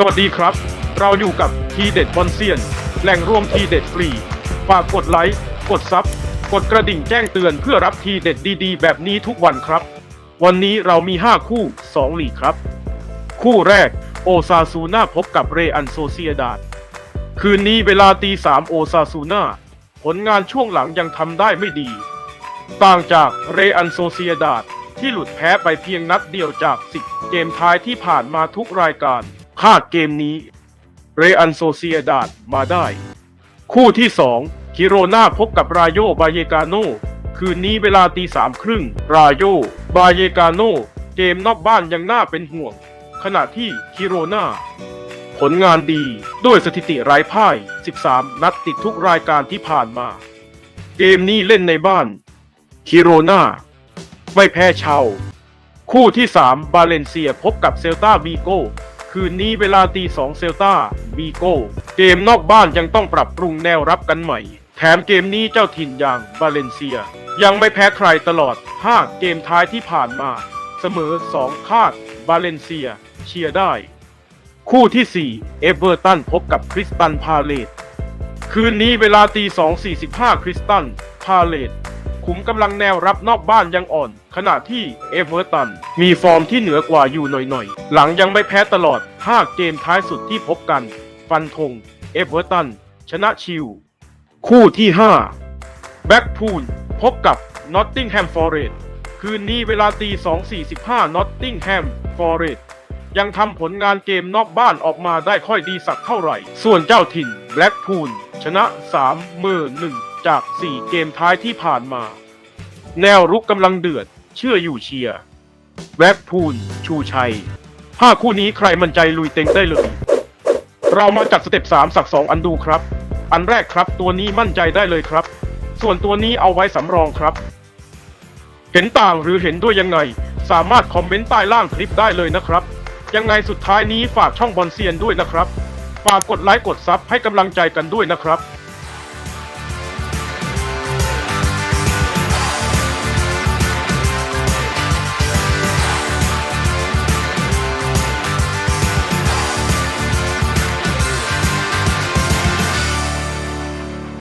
สวัสดีครับ เราอยู่กับทีเด็ดบอลเซียน แหล่งรวมทีเด็ดฟรี ฝากกดไลค์ กดซับ กดกระดิ่งแจ้งเตือนเพื่อรับทีเด็ดดีๆ แบบนี้ทุกวันครับ วันนี้เรามี 5 คู่2ลีกครับ คู่แรก โอซาซูน่าพบกับเรอันโซเซียดาดคืนนี้เวลาตีสามโอซาซูน่าผลงานช่วงหลังยังทำได้ไม่ดี ต่างจากเรอันโซเซียดาดที่หลุดแพ้ไปเพียงนัดเดียวจาก 10 เกมท้ายที่ผ่านมาทุกรายการ พลาดเกมนี้ เรอันโซเซียดาดมาได้ คู่ที่2คิโรนาพบกับรายโยบาเยกาโนคืนนี้เวลาตีสามครึ่งรายโยบาเยกาโนเกมนอกบ้านยังน่าเป็นห่วง ขณะที่คิโรนาผลงานดีด้วยสถิติไร้พ่าย 13 นัดติดทุกรายการที่ผ่านมา เกมนี้เล่นในบ้านคิโรนาไม่แพ้ชาว คู่ที่ 3 บาเลนเซียพบกับเซลตาวีโก คืนนี้เวลาตีสองเซลตาวีโก้เกมนอกบ้านยังต้องปรับปรุงแนวรับกันใหม่ แถมเกมนี้เจ้าถิ่นอย่างบาเลนเซีย ยังไม่แพ้ใครตลอด 5 เกมท้ายที่ผ่านมา เสมอ 2 คาดบาเลนเซีย เชียร์ได้ คู่ที่ 4 เอเวอร์ตันพบกับคริสตันพาเลตคืนนี้เวลาตี2.45 คริสตันพาเลต ขุมกำลังแนวรับนอกบ้านยังอ่อน ขณะที่เอเวอร์ตันมีฟอร์มที่เหนือกว่าอยู่หน่อยๆ หลังยังไม่แพ้ตลอด 5 เกมท้ายสุดที่พบกัน ฟันธงเอเวอร์ตัน ชนะชิลคู่ที่ 5 แบ็กพูลพบกับนอตติงแฮมฟอร์เรสคืนนี้เวลาตี 2.45 นอตติงแฮมฟอร์เรสยังทำผลงานเกมนอกบ้านออกมาได้ค่อยดีสักเท่าไหร่ ส่วนเจ้าถิ่นแบล็กพูลชนะ3เมื่อ1 จาก 4 เกมท้ายที่ผ่านมา แนวรุกกำลังเดือด เชื่ออยู่เชียร์แบ็กพูลชูชัยห้าคู่นี้ใครมั่นใจลุยเต็งได้เลย เรามาจากสเต็ป3สัก 2 อันดูครับ อันแรกครับตัวนี้มั่นใจได้เลยครับ ส่วนตัวนี้เอาไว้สำรองครับ เห็นต่างหรือเห็นด้วยยังไง สามารถคอมเมนต์ใต้ล่างคลิปได้เลยนะครับ ยังไงสุดท้ายนี้ฝากช่องบอลเซียนด้วยนะครับ ฝากกดไลค์กดซับให้กำลังใจกันด้วยนะครับ